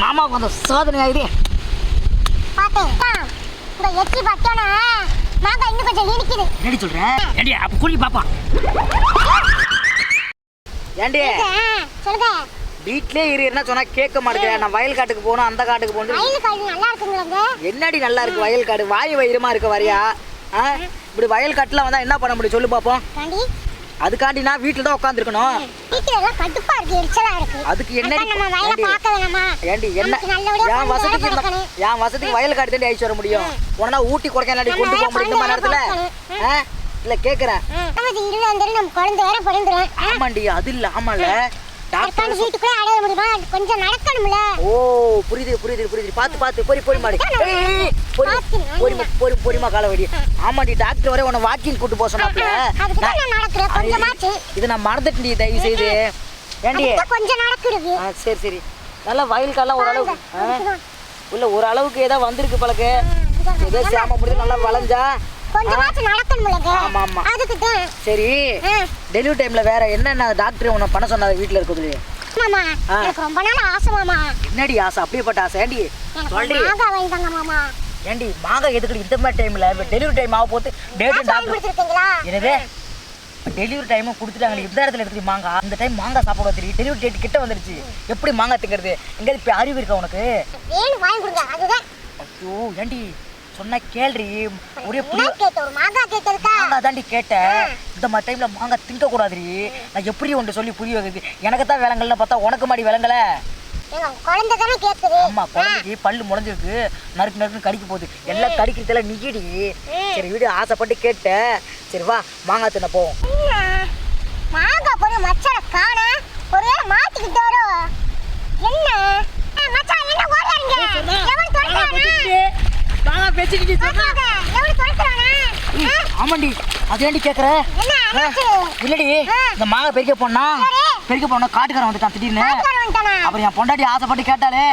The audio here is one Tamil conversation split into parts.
மாமாவுக்கு அந்த சோதனை பார்த்தேன் இந்த எச்சி பச்சோனா மாங்காய் இன்னும் கொஞ்சம் இனிக்குது என்னடி சொல்ற? ஏண்டி அப்ப குடி பாப்பான் ஏண்டி? சொல்லுங்க. வீட்லயே இரு என்ன சொன்னா கேட்க மாட்டேங்க நான் வயல் காட்டுக்கு போகணும் அந்த காட்டுக்கு போகணும் வயலு கழுவி நல்லா இருக்குங்களேங்க என்னடி நல்லா இருக்கு வயல் காடு? வாய் வயிறுமா இருக்க வரியா? இப்படி வயல் காட்டுல வந்தா என்ன பண்ண முடியும்? சொல்லு பாப்போம். அதுக்காண்டி நான் வீட்டுல தான் உட்காந்துருக்கணும் வீட்டுல எல்லாம் கடுப்பா இருக்கு எரிச்சலா இருக்கு. அதுக்கு அதான் நம்ம வயலை ஏண்டி? பார்க்க வேணாமா? ஏண்டி என்ன? என் வசதிக்கு. என் வசதிக்கு வயல் காட்டு அழிச்சு வர முடியும். உடனே ஊட்டி கொடைக்கானல் நம்ம கொண்டு போக முடியும் இந்த நேரத்துல? இல்ல கேக்குறேன். நமது இருபதாம் நம்ம குழந்தை வேற பிறந்துரும். ஆமாண்டி அது இல்ல ஆமால டாக்டர் வீட்டுக்குள்ளே அடைய முடியுமா? கொஞ்சம் நடக்கணும்ல. ஓ புரியுது புரியுது புரியுது. பாத்து பாத்து பொறி பொறி மாடி. பொறி பொறி பொறிமா கால வெடி. ஆமாண்டி டாக்டர் வரை உன்னை வாக்கிங் கூட்டு போக சொன்னாப்ல இது நான் மறந்துட்டேன்டி தயவு செய்து ஏண்டி? கொஞ்சம் நடக்கிறது. சரி சரி. நல்லா வயல் காலம் ஓரளவுக்கு? உள்ள ஒரு அளவுக்கு ஏதோ வந்திருக்கு பழக்கு. ஏதோ சாம முடிஞ்சு நல்லா வளைஞ்சா. கொஞ்சமாச்சும் நடக்கணும்லங்க ஆமா, ஆமா. அதுக்கு தான். சரி டெலிவரி டைம்ல வேற என்னென்ன டாக்டர் உன்னை பண்ண சொன்னாங்க வீட்டுல இருக்குது மாமா. எனக்கு ரொம்ப நாள் ஆசை மாமா. என்னடி ஆசை? அப்படியேப்பட்ட ஆசை. ஏண்டி? சொல்லி. மாங்காய் வாங்கி தாங்க மாமா. ஏண்டி மாங்காய் எதுக்கு இந்த மாதிரி டைம்ல டெலிவரி டைம் ஆக போது டேட் டாக்டர் எனவே டெலிவரி டைமும் கொடுத்துட்டாங்க இந்த இடத்துல எடுத்துட்டு மாங்காய் அந்த டைம் மாங்காய் சாப்பிட தெரியும் டெலிவரி டேட் கிட்ட வந்துருச்சு. எப்படி மாங்காய் திங்கிறது? எங்கேயாவது இப்போ அறிவு இருக்கா உனக்கு? ஐயோ ஏண்டி? சொன்னா கேள்றி. ஒரே மாங்காய் தாண்டி கேட்டேன் இந்த மாதிரி டைம்ல மாங்காய் திங்க கூடாதுடி நான் எப்படி உன்ட்டு சொல்லி புரிய வைக்குது. எனக்கு தான் விலங்கல்னு பார்த்தா உனக்கு மாடி விலங்கல. குழந்தை தானே கேட்குது ஆமா குழந்தைக்கு பல்லு முளைஞ்சிருக்கு. நறுக்கு நறுக்குன்னு கடிக்க போகுது. எல்லாம் கடிக்கிறதெல்லாம் நிக்கிடி. சரி வீடு ஆசைப்பட்டு கேட்டேன் சரி வா மாங்காய் தின்ன போவோம். மாங்காய் போய் மச்சான காண. ஒரே மாட்டிக்கிட்டு வரும் என்ன ஏய், மச்சான் என்ன ஓடுறீங்க எவன் துரத்துறானா ஆ? ஆமாண்டி அது ஏண்டி கேக்குற? இல்லடி. இந்த மாங்காய் பெருக்க போனா. பெருக்க போனா காட்டுக்காரன் வந்துட்டான் திடீர்னு. அப்புறம் என் பொண்டாட்டி ஆசைப்பட்டு கேட்டாலே.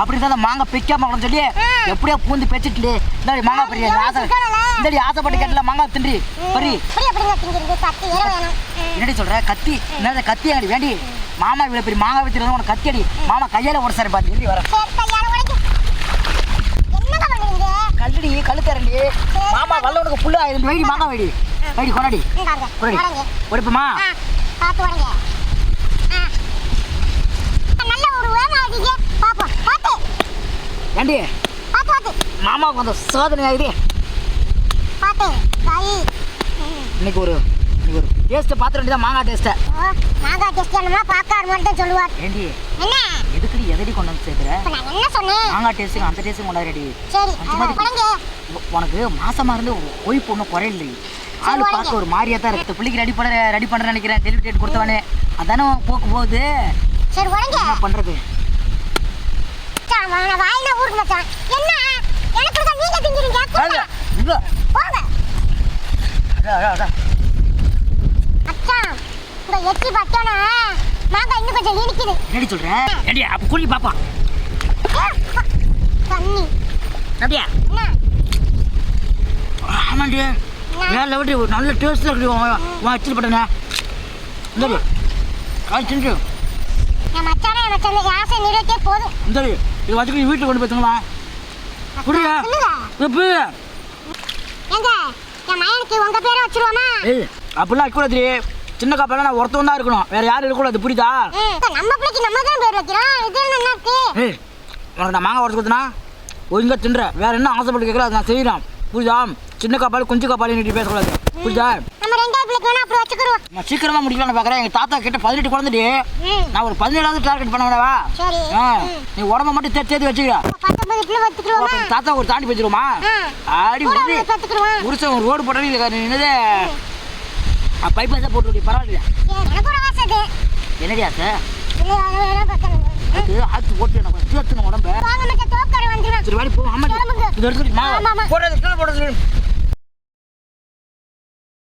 அப்படி தான் மாங்காய் பிக்காம அப்படின்னு சொல்லி. எப்படியோ பூந்து பெச்சிட்டு இந்தாடி மாங்காய் பெரிய ஆசை? இந்தாடி ஆசைப்பட்டு கேட்டல மாங்காய் தின்றி. பரி. என்னடி சொல்ற? கத்தி. என்ன கத்தி அடி வேண்டி? மாமா இவ்வளவு பெரிய மாங்காய் வித்துறது உனக்கு கத்தி அடி மாமா கையால ஒரு சாரி பாத்து வர மாமா வல்ல உனக்கு புல்லு ஆயிரம் வைடி மாங்காய் வைடி. வைடி கொண்டாடி. கொண்டாடி. ஆ பார்த்து ஆ. நல்ல ஒரு வேலை ஆகிங்க பாப்போம் பார்த்து. ஏண்டி? பார்த்து மாமாவுக்கு அந்த சோதனை காய் ம். இன்னைக்கு ஒரு ஒரு டேஸ்ட்டை பார்த்துட்டு வேண்டியதான் மாங்காய் டேஸ்ட்டை ஓ மாங்காய் டெஸ்ட் என்னமா பார்க்காரு மட்டும் சொல்லுவார். ஏண்டி? என்ன? எதுக்குடி எதடி கொண்டு வந்து சேர்க்குற? என்ன சொன்னேன்? மாங்காய் டேஸ்ட்டுக்கு அந்த அந்த மாதிரி- உடைங்க உனக்கு மாசமா இருந்து கொய்ப்பு ஒன்றும் குறையில்லை ஆள். பார்க்க ஒரு மாதிரியா தான் இருக்கு. பிள்ளைக்கு ரெடி பண்ண ரெடி பண்ணுறேன்னு நினைக்கிறேன். டெலிவரி டேட் கொடுத்தவனே. அதானே போக்கு போகுது. சரி உடைங்க. என்ன பண்ணுறது வாயில ஊருக்கு மச்சான் என்ன? எனக்கு நீங்க திங்கிறீங்க போங்க. மச்சான் இந்த எச்சி பச்சோனா இனிக்குது என்னடி சொல்ற? ஏண்டி அப்போ குடி பாப்பா. தண்ணி. அப்படியா? ஆமாண்டி. வேலை விட்டு ஒரு நல்ல டேஸ்ட்டாக இருக்கு வா வச்சு பட்டனே. இந்த காய் தின்று. என் மச்சானே மச்சான் ஆசை நிறைவேற்றே போதும். இந்த இது வச்சுக்கு வீட்டுக்கு கொண்டு போய் தூங்கலாம் குடியா சொல்லுங்க எப்போ ஏங்க என் மயனுக்கு உங்க பேரை வச்சிருவோமா? ஏய் அப்படிலாம் இருக்கக்கூடாது சின்ன காப்பெல்லாம் நான் ஒருத்தவன் தான் இருக்கணும். வேற யாரும் இருக்கக்கூடாது புரியுதா? நம்ம பிள்ளைக்கு நம்ம தான் பேர் வைக்கிறோம். இது என்ன ஏய் உனக்கு நான் மாங்காய் உடச்சு கொடுத்தனா? ஒழுங்கா தின்ற. வேற என்ன ஆசைப்பட்டு கேட்கல அதை நான் செய்கிறேன் புரியுதா? சின்ன காப்பாடு கொஞ்சம் காப்பாடு நீட்டி பேசக்கூடாது. புரியுதா? நான் சீக்கிரமா முடிக்கலாம்னு பார்க்குறேன் எங்கள் தாத்தா கிட்ட பதினெட்டு குழந்தைடி. நான் ஒரு பதினேழாவது டார்கெட் பண்ண ம். நீ உடம்ப மட்டும் தேர்த்து தேர்த்து வச்சுக்க பத்தொன்பது பிள்ளை வச்சுக்கிறோமா அப்ப தாத்தா ஒரு தாண்டி வச்சிருமா ஆ. ஆடி முடிச்ச ஒரு ரோடு போட்டாலும் இது என்னது பைப் தான் போட்டு விடி பரவாயில்லையா என்னடி ஆசை? ஆத்து போட்டு எனக்கு உடம்ப. சரி வாடி போ ஆமா கிளம்புங்க. இது எடுத்துட்டு மா. ஆமா, ஆமா. போடுறது போடுறது.